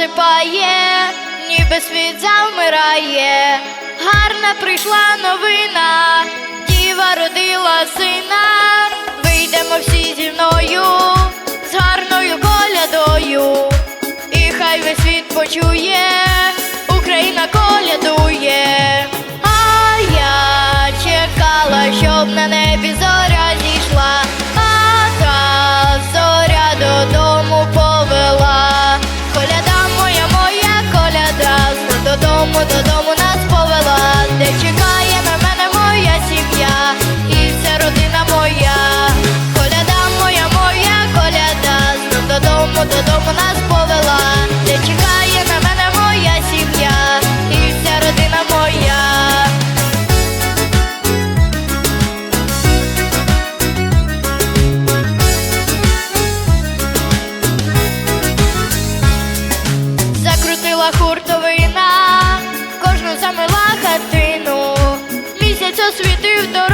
засипає, ніби світ завмирає. Гарна прийшла новина, діва родила сина. Вийдемо всі зі мною з гарною колядою. І хай весь світ почує, додому, додому нас повела, де чекає на мене моя сім'я і вся родина моя. Закрутила хуртовина, кожну замила хатину, місяць освітив дорогу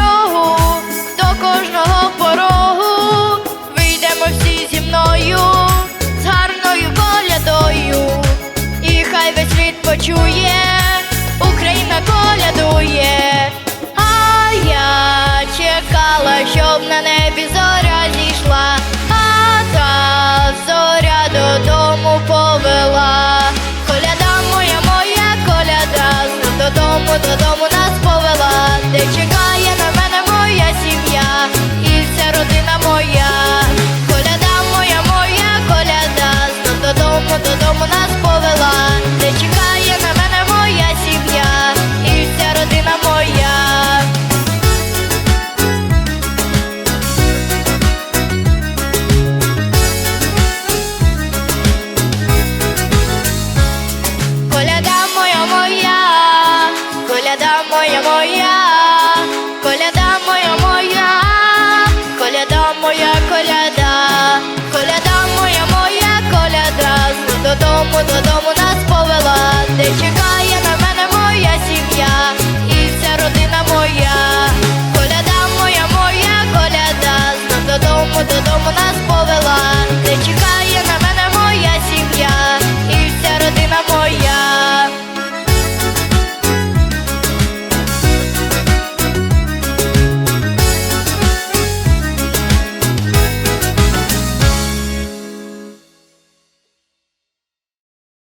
Чує Україна колядує, а я чекала, щоб на небі зорі моя, моя.